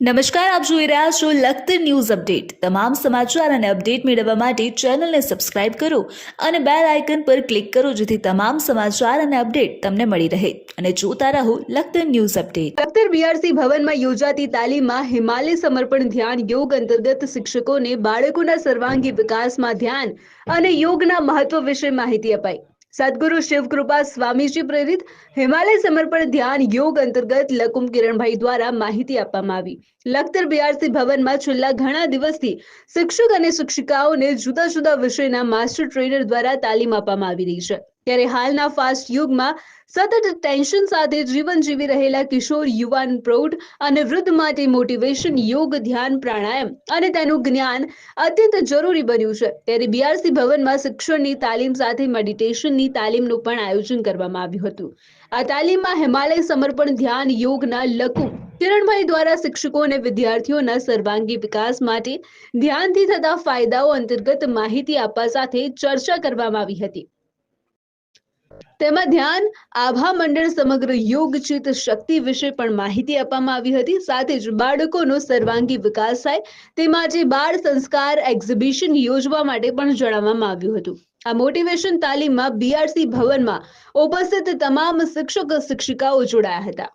નમસ્કાર, આપ જોઈ રહ્યા છો લખતર ન્યૂઝ અપડેટ. તમામ સમાચાર અને અપડેટ મેળવવા માટે ચેનલને સબસ્ક્રાઇબ કરો અને બેલ આઇકન પર ક્લિક કરો જેથી તમામ સમાચાર અને અપડેટ તમને મળી રહે. અને જોતા રહો Lakhtar news update. Lakhtar BRC ભવનમાં યોજાતી તાલીમમાં હિમાલય સમર્પણ ધ્યાન યોગ અંતર્ગત શિક્ષકોને બાળકોના સર્વાંગી વિકાસમાં ધ્યાન અને યોગના મહત્વ વિશે માહિતી અપાઈ. સદગુરુ શિવકૃપા સ્વામીજી પ્રેરિત હિમાલય સમર્પણ ધ્યાન યોગ અંતર્ગત લકુમ કિરણભાઈ દ્વારા માહિતી આપવામાં આવી. લખતર બીઆરસી ભવનમાં છેલ્લા ઘણા દિવસથી શિક્ષક અને શિક્ષિકાઓને જુદા જુદા વિષયના માસ્ટર ટ્રેનર દ્વારા તાલીમ આપવામાં આવી રહી છે. ત્યારે હાલના ફાસ્ટ યુગમાં સતત ટેન્શન સાથે જીવન જીવી રહેલા કિશોર યુવાન પ્રૌઢ અને વૃદ્ધ માટે મોટિવેશન યોગ ધ્યાન પ્રાણાયામ અને તેનું જ્ઞાન અત્યંત જરૂરી બન્યું છે. ત્યારે બીઆરસી ભવનમાં શિક્ષણની તાલીમ સાથે મેડિટેશનની તાલીમનું પણ આયોજન કરવામાં આવ્યું હતું. આ તાલીમમાં હિમાલય સમર્પણ ધ્યાન યોગના લકુ કિરણભાઈ દ્વારા શિક્ષકો અને વિદ્યાર્થીઓના સર્વાંગી વિકાસ માટે ધ્યાનથી થતા ફાયદાઓ અંતર્ગત માહિતી આપવા સાથે ચર્ચા કરવામાં આવી હતી. તેમાં ધ્યાન આભા મંડળ સમગ્ર યોગચિત શક્તિ વિશે પણ માહિતી આપવામાં આવી હતી. સાથે જ બાળકોનો સર્વાંગી વિકાસ થાય. તે માટે બાળ સંસ્કાર એક્ઝિબિશન યોજવા માટે પણ જણાવવામાં આવ્યું હતું. આ મોટિવેશન તાલીમમાં બીઆરસી ભવનમાં ઉપસ્થિત તમામ શિક્ષક શિક્ષિકાઓ જોડાયા હતા.